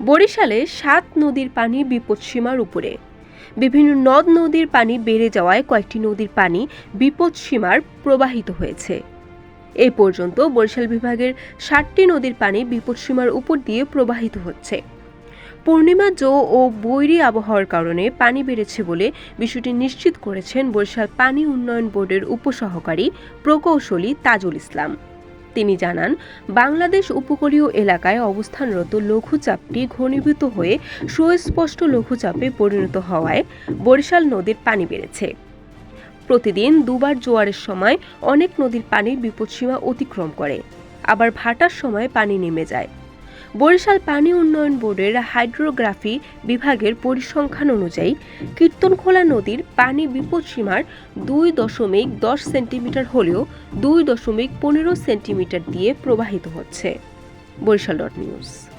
বরিশালে সাত নদীর পানি বিপদসীমার উপরে। বিভিন্ন নদ নদীর পানি বেড়ে যাওয়ায় কয়েকটি নদীর পানি বিপদসীমার প্রবাহিত হয়েছে। এই পর্যন্ত বরিশাল বিভাগের ষাটটি নদীর পানি বিপদসীমার উপর দিয়ে প্রবাহিত হচ্ছে। পূর্ণিমা জো ও বৈরী আবহাওয়ার কারণে পানি বেড়েছে বলে বিষয়টি নিশ্চিত করেছেন বরিশাল পানি উন্নয়ন বোর্ডের উপসহকারী প্রকৌশলী তাজুল ইসলাম। তিনি জানান, বাংলাদেশ উপকূলীয় এলাকায় অবস্থানরত লঘুচাপটি ঘনীভূত হয়ে সুস্পষ্ট লঘুচাপে পরিণত হওয়ায় বরিশাল নদীর পানি বেড়েছে। প্রতিদিন দুবার জোয়ারের সময় অনেক নদীর পানির বিপদসীমা অতিক্রম করে। আবার ভাটার সময় পানি নেমে যায়। বরিশাল পানি উন্নয়ন বোর্ডের হাইড্রোগ্রাফি বিভাগের পরিসংখ্যান অনুযায়ী কীর্তনখোলা নদীর পানি বিপদসীমার দুই দশমিক দশ সেন্টিমিটার হলেও দুই দশমিক পনেরো সেন্টিমিটার দিয়ে প্রবাহিত হচ্ছে। Barishal dot news.